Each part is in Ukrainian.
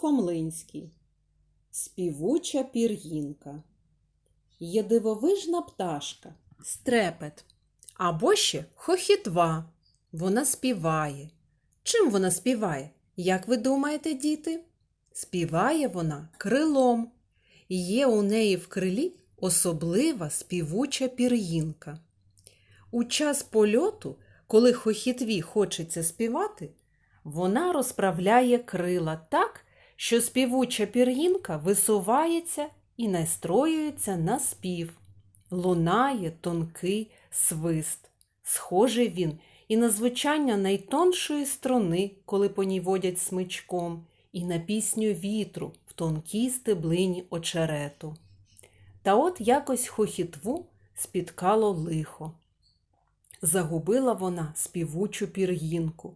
Сухомлинський. Співуча пір'їнка. Є дивовижна пташка, стрепет, або ще хохітва. Вона співає. Чим вона співає? Як ви думаєте, діти? Співає вона крилом. Є у неї в крилі особлива співуча пір'їнка. У час польоту, коли хохітві хочеться співати, вона розправляє крила так, що співуча пір'їнка висувається і настроюється на спів. Лунає тонкий свист. Схожий він і на звучання найтоншої струни, коли по ній водять смичком, і на пісню вітру в тонкій стеблині очерету. Та от якось хохітву спіткало лихо. Загубила вона співучу пір'їнку.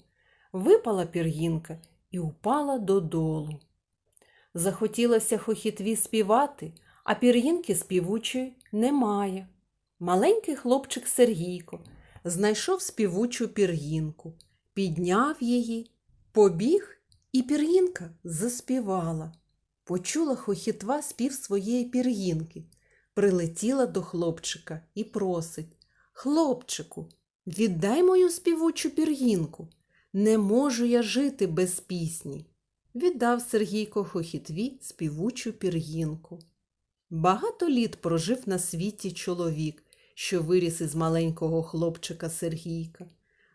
Випала пір'їнка і упала додолу. Захотілося хохітві співати, а пір'їнки співучої немає. Маленький хлопчик Сергійко знайшов співучу пір'їнку, підняв її, побіг, і пір'їнка заспівала. Почула хохітва спів своєї пір'їнки, прилетіла до хлопчика і просить Хлопчику, віддай мою співучу пір'їнку. Не можу я жити без пісні. Віддав Сергійко хохітві співучу пір'їнку. Багато літ прожив на світі чоловік, що виріс із маленького хлопчика Сергійка.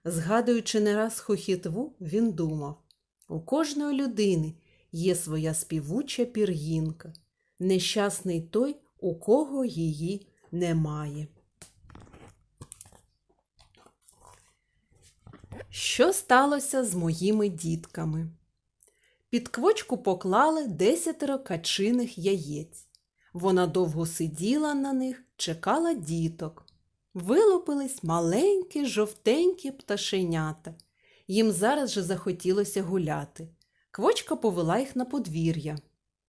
Згадуючи не раз хохітву, він думав у кожної людини є своя співуча пір'їнка. Нещасний той, у кого її немає. Що сталося з моїми дітками? Під квочку поклали десятеро качиних яєць. Вона довго сиділа на них, чекала діток. Вилупились маленькі жовтенькі пташенята. Їм зараз же захотілося гуляти. Квочка повела їх на подвір'я,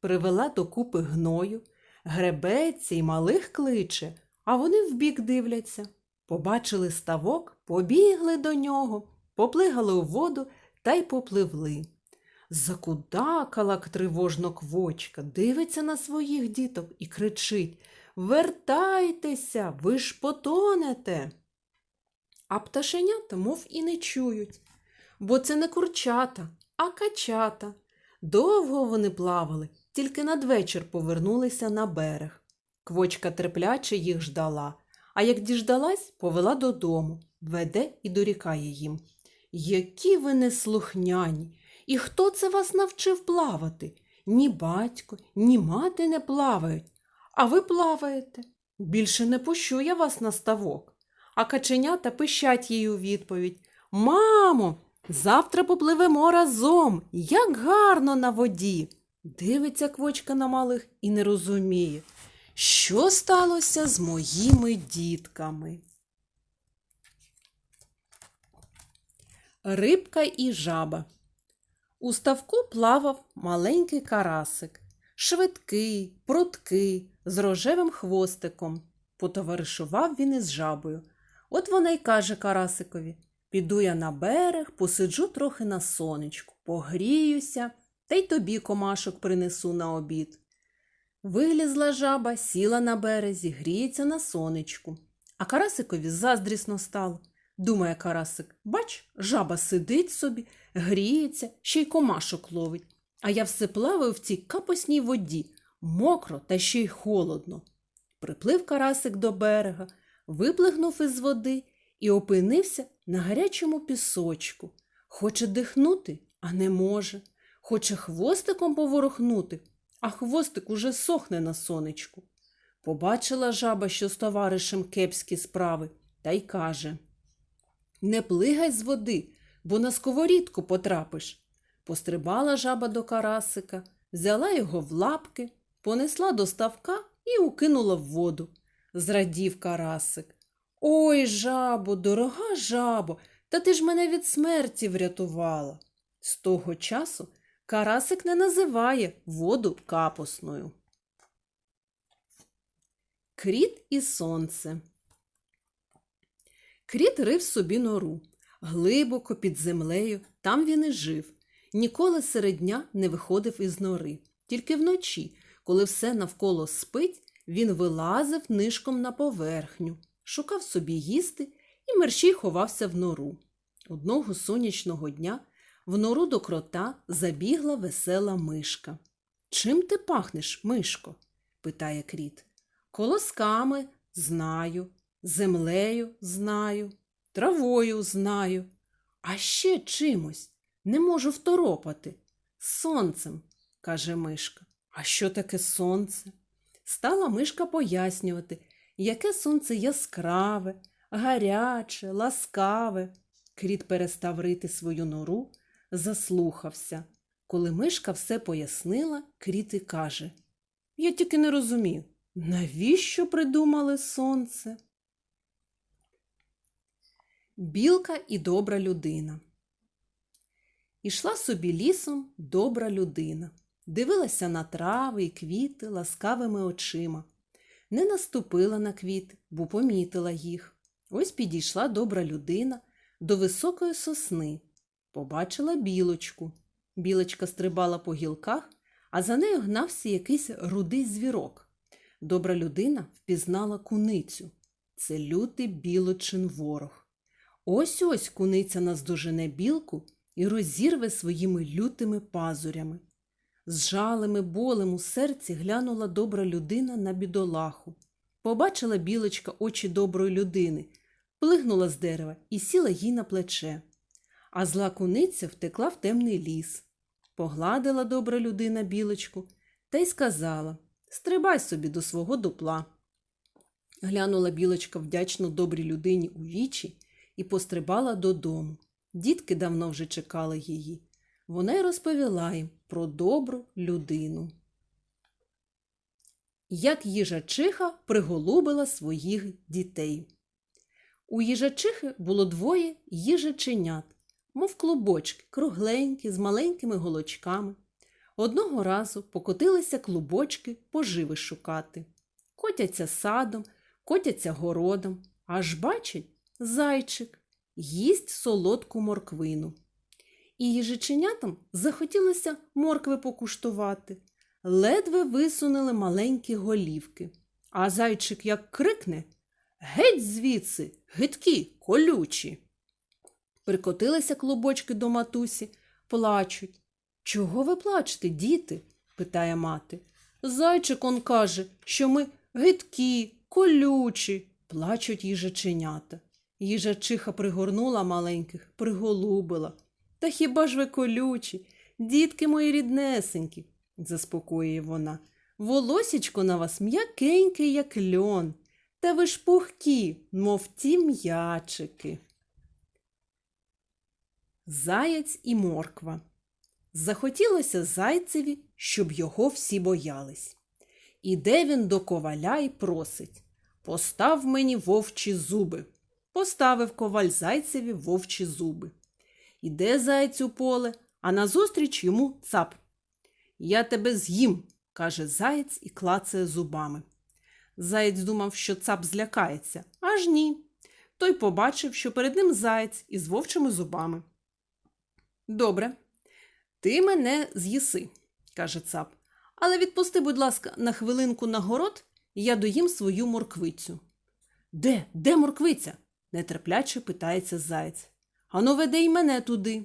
привела до купи гною, гребеться й малих кличе, а вони вбік дивляться. Побачили ставок, побігли до нього, поплигали у воду та й попливли. Закудакала тривожно квочка, дивиться на своїх діток і кричить Вертайтеся, ви ж потонете. А пташенята, мов і не чують, бо це не курчата, а качата. Довго вони плавали, тільки надвечір повернулися на берег. Квочка терпляче їх ждала, а як діждалась, повела додому, веде і дорікає їм. Які ви неслухняні! І хто це вас навчив плавати? Ні батько, ні мати не плавають, а ви плаваєте. Більше не пущу я вас на ставок. А каченята пищать їй у відповідь Мамо, завтра попливемо разом, як гарно на воді. Дивиться квочка на малих і не розуміє, що сталося з моїми дітками. Рибка і жаба. У ставку плавав маленький карасик, швидкий, пруткий, з рожевим хвостиком. Потоваришував він із жабою. От вона й каже Карасикові Піду я на берег, посиджу трохи на сонечку, погріюся, та й тобі комашок принесу на обід. Вилізла жаба, сіла на березі, гріється на сонечку. А Карасикові заздрісно стало. Думає Карасик, бач, жаба сидить собі, гріється, ще й комашок ловить. А я все плаваю в цій капосній воді, мокро та ще й холодно. Приплив Карасик до берега, виплигнув із води і опинився на гарячому пісочку. Хоче дихнути, а не може. Хоче хвостиком поворухнути, а хвостик уже сохне на сонечку. Побачила жаба, що з товаришем кепські справи, та й каже Не плигай з води, бо на сковорідку потрапиш. Пострибала жаба до карасика, взяла його в лапки, понесла до ставка і укинула в воду. Зрадів карасик. Ой, жабо, дорога жабо, та ти ж мене від смерті врятувала. З того часу карасик не називає воду капосною. Кріт і сонце. Кріт рив собі нору. Глибоко під землею, там він і жив. Ніколи серед дня не виходив із нори. Тільки вночі, коли все навколо спить, він вилазив нишком на поверхню, шукав собі їсти і мерщій ховався в нору. Одного сонячного дня в нору до крота забігла весела мишка. Чим ти пахнеш, мишко? питає кріт. Колосками знаю, землею знаю, травою знаю, а ще чимось не можу второпати. Сонцем, каже мишка. А що таке сонце? Стала мишка пояснювати, яке сонце яскраве, гаряче, ласкаве. Кріт перестав рити свою нору, заслухався. Коли мишка все пояснила, кріт і каже Я тільки не розумію, навіщо придумали сонце? Білка і добра людина. Ішла собі лісом добра людина, дивилася на трави і квіти ласкавими очима. Не наступила на квіти, бо помітила їх. Ось підійшла добра людина до високої сосни. Побачила білочку. Білочка стрибала по гілках, а за нею гнався якийсь рудий звірок. Добра людина впізнала куницю. Це лютий білочин ворог. Ось ось куниця наздожене білку і розірве своїми лютими пазурями. З жалем болем у серці глянула добра людина на бідолаху. Побачила білочка очі доброї людини, плигнула з дерева і сіла їй на плече. А зла куниця втекла в темний ліс. Погладила добра людина білочку та й сказала Стрибай собі до свого дупла. Глянула білочка вдячно добрій людині у вічі і пострибала додому. Дітки давно вже чекали її. Вона й розповіла їм про добру людину. Як їжачиха приголубила своїх дітей. У їжачихи було двоє їжаченят, мов клубочки, кругленькі, з маленькими голочками. Одного разу покотилися клубочки поживи шукати. Котяться садом, котяться городом, аж бачить зайчик їсть солодку морквину. І їжаченятам захотілося моркви покуштувати. Ледве висунули маленькі голівки. А зайчик як крикне Геть звідси, гидкі, колючі. Прикотилися клубочки до матусі, плачуть. Чого ви плачете, діти? питає мати. Зайчик он каже, що ми гидкі, колючі, плачуть їжаченята. Їжачиха пригорнула маленьких, приголубила. Та хіба ж ви колючі, дітки мої ріднесенькі, заспокоює вона. Волосічко на вас м'якеньке, як льон, та ви ж пухкі, мов ті м'ячики. Заяць і морква. Захотілося зайцеві, щоб його всі боялись. Іде він до коваля і просить Постав мені вовчі зуби. Поставив коваль зайцеві вовчі зуби. Іде зайць у поле, а назустріч йому цап. Я тебе з'їм, каже заєць і клацає зубами. Заєць думав, що цап злякається, аж ні. Той побачив, що перед ним заєць із вовчими зубами. Добре, ти мене з'їси, каже цап, але відпусти, будь ласка, на хвилинку на город, і я доїм свою морквицю. Де, де морквиця? Нетерпляче питається заєць. Ану, веде й мене туди.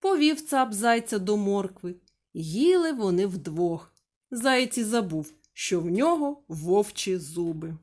Повів цап зайця до моркви. Їли вони вдвох. Заєць і забув, що в нього вовчі зуби.